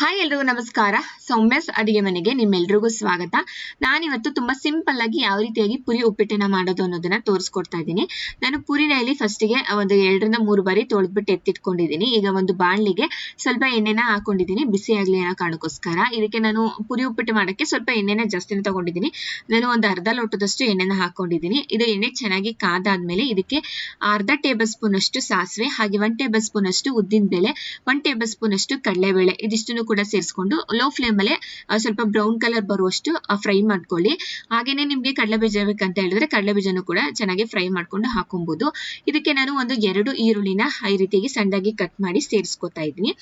Hi ಎಲ್ರಿಗೂ ನಮಸ್ಕಾರ. ಸೌಮ್ಯಸ್ ಅಡಿಗೆ ಮನೆಗೆ ನಿಮ್ಮೆಲ್ರಿಗೂ ಸ್ವಾಗತ. ನಾನಿವತ್ತು ತುಂಬಾ ಸಿಂಪಲ್ ಆಗಿ ಯಾವ ರೀತಿಯಾಗಿ ಪುರಿ ಉಪ್ಪಿಟ್ಟನ್ನ ಮಾಡೋದು ಅನ್ನೋದನ್ನ ತೋರಿಸ್ಕೊಡ್ತಾ ಇದ್ದೀನಿ. ನಾನು ಪುರಿನ ಇಲ್ಲಿ ಫಸ್ಟಿಗೆ ಒಂದು ಎರಡರಿಂದ ಮೂರು ಬಾರಿ ತೊಳೆದ್ಬಿಟ್ಟು ಎತ್ತಿಟ್ಕೊಂಡಿದ್ದೀನಿ. ಈಗ ಒಂದು ಬಾಣಲಿಗೆ ಸ್ವಲ್ಪ ಎಣ್ಣೆನ ಹಾಕೊಂಡಿದ್ದೀನಿ. ಬಿಸಿ ಆಗ್ಲಿ ಅನ್ನೋ ಕಾರಣಕ್ಕೋಸ್ಕರ. ಇದಕ್ಕೆ ನಾನು ಪುರಿ ಉಪ್ಪಿಟ್ಟು ಮಾಡೋಕ್ಕೆ ಸ್ವಲ್ಪ ಎಣ್ಣೆನ ಜಾಸ್ತಿನ ತಗೊಂಡಿದ್ದೀನಿ. ನಾನು ಒಂದು ಅರ್ಧ ಲೋಟದಷ್ಟು ಎಣ್ಣೆನ ಹಾಕೊಂಡಿದ್ದೀನಿ. ಇದು ಎಣ್ಣೆ ಚೆನ್ನಾಗಿ ಕಾದಾದ್ಮೇಲೆ ಇದಕ್ಕೆ ಅರ್ಧ ಟೇಬಲ್ ಸ್ಪೂನ್ ಅಷ್ಟು ಸಾಸಿವೆ, ಹಾಗೆ ಒನ್ ಟೇಬಲ್ ಸ್ಪೂನ್ ಅಷ್ಟು ಉದ್ದಿನ ಬೇಳೆ ಒನ್ ಟೇಬಲ್ ಸ್ಪೂನ್ ಅಷ್ಟು ಕಡಲೆಬೇಳೆ, ಇದಿಷ್ಟನ್ನು ಕೂಡ ಸೇರಿಸ್ಕೊಂಡು ಲೋ ಫ್ಲೇಮ್ ಅಲ್ಲಿ ಸ್ವಲ್ಪ ಬ್ರೌನ್ ಕಲರ್ ಬರುವಷ್ಟು ಫ್ರೈ ಮಾಡ್ಕೊಳ್ಳಿ. ಹಾಗೇನೆ ನಿಮಗೆ ಕಡಲೆಬೀಜ ಬೇಕಂತ ಹೇಳಿದ್ರೆ ಕಡಲೆ ಬೀಜನೂ ಕೂಡ ಚೆನ್ನಾಗಿ ಫ್ರೈ ಮಾಡ್ಕೊಂಡು ಹಾಕೊಬಹುದು ಇದಕ್ಕೆ ನಾನು ಒಂದು ಎರಡು ಈರುಳ್ಳಿನ ಈ ರೀತಿಯಾಗಿ ಸಣ್ಣದಾಗಿ ಕಟ್ ಮಾಡಿ ಸೇರಿಸ್ಕೊತಾ ಇದ್ದೀನಿ.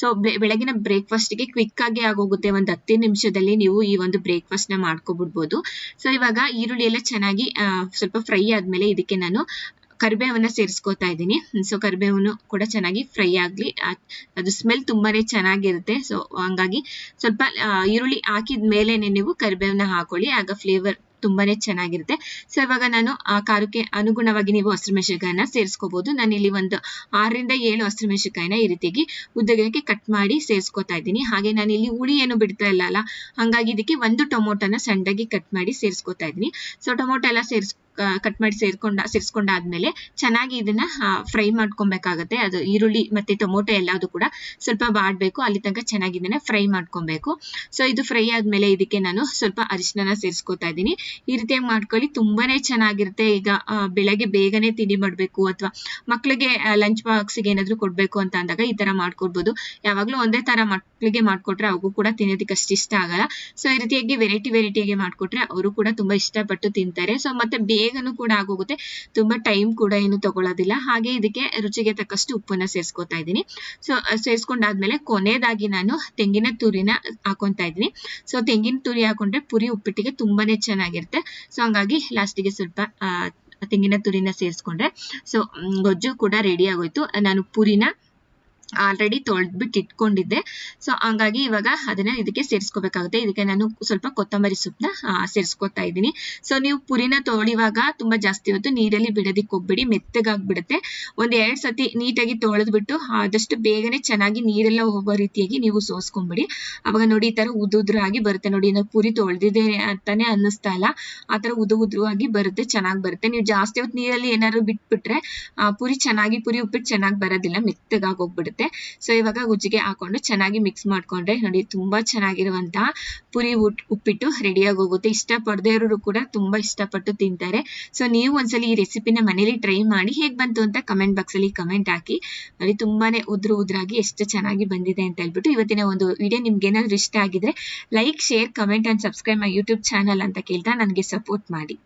ಸೊ ಬೆಳಗಿನ ಬ್ರೇಕ್ಫಾಸ್ಟ್ಗೆ ಕ್ವಿಕ್ ಆಗಿ ಆಗೋಗುತ್ತೆ ಒಂದು ಹತ್ತೇ ನಿಮಿಷದಲ್ಲಿ ನೀವು ಈ ಒಂದು ಬ್ರೇಕ್ಫಾಸ್ಟ್ನ ಮಾಡ್ಕೊಬಿಡ್ಬೋದು. ಸೊ ಇವಾಗ ಈರುಳ್ಳಿ ಎಲ್ಲ ಚೆನ್ನಾಗಿ ಸ್ವಲ್ಪ ಫ್ರೈ ಆದ್ಮೇಲೆ ಇದಕ್ಕೆ ನಾನು ಕರಿಬೇವನ್ನ ಸೇರಿಸ್ಕೊತಾ ಇದ್ದೀನಿ. ಸೊ ಕರಿಬೇವನ್ನು ಕೂಡ ಚೆನ್ನಾಗಿ ಫ್ರೈ ಆಗ್ಲಿ. ಅದು ಸ್ಮೆಲ್ ತುಂಬಾನೇ ಚೆನ್ನಾಗಿರುತ್ತೆ. ಸೊ ಹಂಗಾಗಿ ಸ್ವಲ್ಪ ಈರುಳ್ಳಿ ಹಾಕಿದ ಮೇಲೆನೆ ನೀವು ಕರಿಬೇವನ್ನ ಹಾಕೊಳ್ಳಿ. ಆಗ ಫ್ಲೇವರ್ ತುಂಬಾನೇ ಚೆನ್ನಾಗಿರುತ್ತೆ. ಸೊ ಇವಾಗ ನಾನು ಆ ಖಾರಕ್ಕೆ ಅನುಗುಣವಾಗಿ ನೀವು ಹಸಿರುಮೆಣಸಿನಕಾಯಿನ ಸೇರಿಸ್ಕೋಬಹುದು ನಾನು ಇಲ್ಲಿ ಒಂದು ಆರರಿಂದ ಏಳು ಹಸಿರುಮೆಣಸಿನಕಾಯಿನ ಈ ರೀತಿಯಾಗಿ ಉದ್ದಗಿನಕ್ಕೆ ಕಟ್ ಮಾಡಿ ಸೇರಿಸ್ಕೊತಾ ಇದ್ದೀನಿ. ಹಾಗೆ ನಾನು ಇಲ್ಲಿ ಹುಳಿ ಏನು ಬಿಡ್ತಾ ಇಲ್ಲ ಅಲ್ಲ, ಹಂಗಾಗಿ ಇದಕ್ಕೆ ಒಂದು ಟೊಮೊಟೊನ ಸಣ್ಣದಾಗಿ ಕಟ್ ಮಾಡಿ ಸೇರಿಸ್ಕೊತಾ ಇದ್ದೀನಿ. ಸೊ ಟೊಮೊಟೊ ಎಲ್ಲ ಸೇರಿಸ್ ಕಟ್ ಮಾಡಿ ಸೇರ್ಕೊಂಡ, ಸೇರಿಸ್ಕೊಂಡಾದ್ಮೇಲೆ ಚೆನ್ನಾಗಿ ಇದನ್ನ ಫ್ರೈ ಮಾಡ್ಕೊಬೇಕಾಗತ್ತೆ. ಅದು ಈರುಳ್ಳಿ ಮತ್ತೆ ಟೊಮೊಟೊ ಎಲ್ಲದು ಕೂಡ ಸ್ವಲ್ಪ ಬಾಡ್ಬೇಕು. ಅಲ್ಲಿ ತನಕ ಚೆನ್ನಾಗಿ ಇದನ್ನ ಫ್ರೈ ಮಾಡ್ಕೊಬೇಕು. ಸೊ ಇದು ಫ್ರೈ ಆದ್ಮೇಲೆ ಇದಕ್ಕೆ ನಾನು ಸ್ವಲ್ಪ ಅರಿಶಿನ ಸೇರಿಸ್ಕೊತಾ ಇದ್ದೀನಿ. ಈ ರೀತಿಯಾಗಿ ಮಾಡ್ಕೊಳ್ಳಿ. ತುಂಬಾನೇ ಚೆನ್ನಾಗಿರುತ್ತೆ. ಈಗ ಬೆಳಗ್ಗೆ ಬೇಗನೆ ತಿಂಡಿ ಮಾಡ್ಬೇಕು ಅಥವಾ ಮಕ್ಳಿಗೆ ಲಂಚ್ ಬಾಕ್ಸ್ಗೆ ಏನಾದ್ರು ಕೊಡ್ಬೇಕು ಅಂತ ಅಂದಾಗ ಈ ತರ ಮಾಡ್ಕೊಡ್ಬೋದು. ಯಾವಾಗ್ಲೂ ಒಂದೇ ತರ ಮಕ್ಳಿಗೆ ಮಾಡ್ಕೊಟ್ರೆ ಅವಗೂ ಕೂಡ ತಿನ್ನೋದಕ್ಕೆ ಅಷ್ಟು ಇಷ್ಟ ಆಗಲ್ಲ. ಸೊ ಈ ರೀತಿಯಾಗಿ ವೆರೈಟಿ ವೆರೈಟಿಯಾಗಿ ಮಾಡ್ಕೊಟ್ರೆ ಅವರು ಕೂಡ ತುಂಬಾ ಇಷ್ಟಪಟ್ಟು ತಿಂತಾರೆ. ಸೊ ಮತ್ತೆ ಬೇಗನೂ ಕೂಡ ಆಗೋಗುತ್ತೆ. ತುಂಬಾ ಟೈಮ್ ಕೂಡ ಏನು ತಗೊಳ್ಳೋದಿಲ್ಲ ಹಾಗೆ ಇದಕ್ಕೆ ರುಚಿಗೆ ತಕ್ಕಷ್ಟು ಉಪ್ಪನ್ನ ಸೇರಿಸ್ಕೊತಾ ಇದ್ದೀನಿ. ಸೊ ಸೇರಿಸ್ಕೊಂಡಾದ್ಮೇಲೆ ಕೊನೆಯದಾಗಿ ನಾನು ತೆಂಗಿನ ತುರಿನ ಹಾಕೊಂತ ಇದ್ದೀನಿ. ಸೊ ತೆಂಗಿನ ತುರಿ ಹಾಕೊಂಡ್ರೆ ಪುರಿ ಉಪ್ಪಿಟ್ಟಿಗೆ ತುಂಬಾನೇ ಚೆನ್ನಾಗಿರುತ್ತೆ. ಸೊ ಹಂಗಾಗಿ ಲಾಸ್ಟಿಗೆ ಸ್ವಲ್ಪ ತೆಂಗಿನ ತುರಿನ ಸೇರಿಸ್ಕೊಂಡ್ರೆ. ಸೊ ಗೊಜ್ಜು ಕೂಡ ರೆಡಿ ಆಗೋಯ್ತು. ನಾನು ಪುರಿನ ಆಲ್ರೆಡಿ ತೊಳೆದ್ಬಿಟ್ಟು ಇಟ್ಕೊಂಡಿದ್ದೆ ಸೊ ಹಂಗಾಗಿ ಇವಾಗ ಅದನ್ನ ಇದಕ್ಕೆ ಸೇರಿಸ್ಕೋಬೇಕಾಗುತ್ತೆ. ಇದಕ್ಕೆ ನಾನು ಸ್ವಲ್ಪ ಕೊತ್ತಂಬರಿ ಸೊಪ್ಪನ್ನ ಸೇರಿಸ್ಕೊತಾ ಇದ್ದೀನಿ. ಸೊ ನೀವು ಪುರಿನ ತೊಳಿವಾಗ ತುಂಬಾ ಜಾಸ್ತಿ ಹೊತ್ತು ನೀರಲ್ಲಿ ಬಿಡೋದಿಕ್ಕೆ ಹೋಗ್ಬಿಡಿ. ಮೆತ್ತಗಾಗ್ಬಿಡುತ್ತೆ. ಒಂದು ಎರಡು ಸತಿ ನೀಟಾಗಿ ತೊಳೆದ್ಬಿಟ್ಟು, ಆದಷ್ಟು ಬೇಗನೆ ಚೆನ್ನಾಗಿ ನೀರೆಲ್ಲ ಹೋಗೋ ರೀತಿಯಾಗಿ ನೀವು ಸೋಸ್ಕೊಂಬಿಡಿ. ಅವಾಗ ನೋಡಿ ಈ ತರ ಉದುದ್ರಾಗಿ ಬರುತ್ತೆ. ನೋಡಿ ನಾವು ಪುರಿ ತೊಳೆದಿದೆ ಅಂತಾನೆ ಅನ್ನಿಸ್ತಾ ಇಲ್ಲ. ಆ ತರ ಉದು ಆಗಿ ಬರುತ್ತೆ, ಚೆನ್ನಾಗಿ ಬರುತ್ತೆ. ನೀವು ಜಾಸ್ತಿ ಹೊತ್ತು ನೀರಲ್ಲಿ ಏನಾದ್ರು ಬಿಟ್ಬಿಟ್ರೆ ಪುರಿ ಚೆನ್ನಾಗಿ, ಪುರಿ ಉಪ್ಪಿಟ್ಟು ಚೆನ್ನಾಗಿ ಬರೋದಿಲ್ಲ. ಮೆತ್ತಗಾಗಿ ಹೋಗ್ಬಿಡುತ್ತೆ. ಸೊ ಇವಾಗ ಗುಜ್ಜಿಗೆ ಹಾಕೊಂಡು ಚೆನ್ನಾಗಿ ಮಿಕ್ಸ್ ಮಾಡ್ಕೊಂಡ್ರೆ ನೋಡಿ ತುಂಬಾ ಚೆನ್ನಾಗಿರುವಂತಹ ಪುರಿ ಉಪ್ಪಿಟ್ಟು ರೆಡಿಯಾಗಿ ಹೋಗುತ್ತೆ. ಇಷ್ಟ ಪಡದೇ ಇರೋರು ಕೂಡ ತುಂಬಾ ಇಷ್ಟಪಟ್ಟು ತಿಂತಾರೆ. ಸೊ ನೀವು ಒಂದ್ಸಲಿ ಈ ರೆಸಿಪಿನ ಮನೇಲಿ ಟ್ರೈ ಮಾಡಿ ಹೇಗ್ ಬಂತು ಅಂತ ಕಮೆಂಟ್ ಬಾಕ್ಸ್ ಅಲ್ಲಿ ಕಮೆಂಟ್ ಹಾಕಿ. ನೋಡಿ ತುಂಬಾನೇ ಉದ್ರು ಉದ್ರಾಗಿ ಎಷ್ಟು ಚೆನ್ನಾಗಿ ಬಂದಿದೆ ಅಂತ ಹೇಳ್ಬಿಟ್ಟು ಇವತ್ತಿನ ಒಂದು ವಿಡಿಯೋ ನಿಮ್ಗೆ ಏನಾದ್ರು ಇಷ್ಟ ಆಗಿದ್ರೆ like share comment and subscribe my YouTube channel ಅಂತ ಕೇಳ್ತಾ ನನಗೆ ಸಪೋರ್ಟ್ ಮಾಡಿ.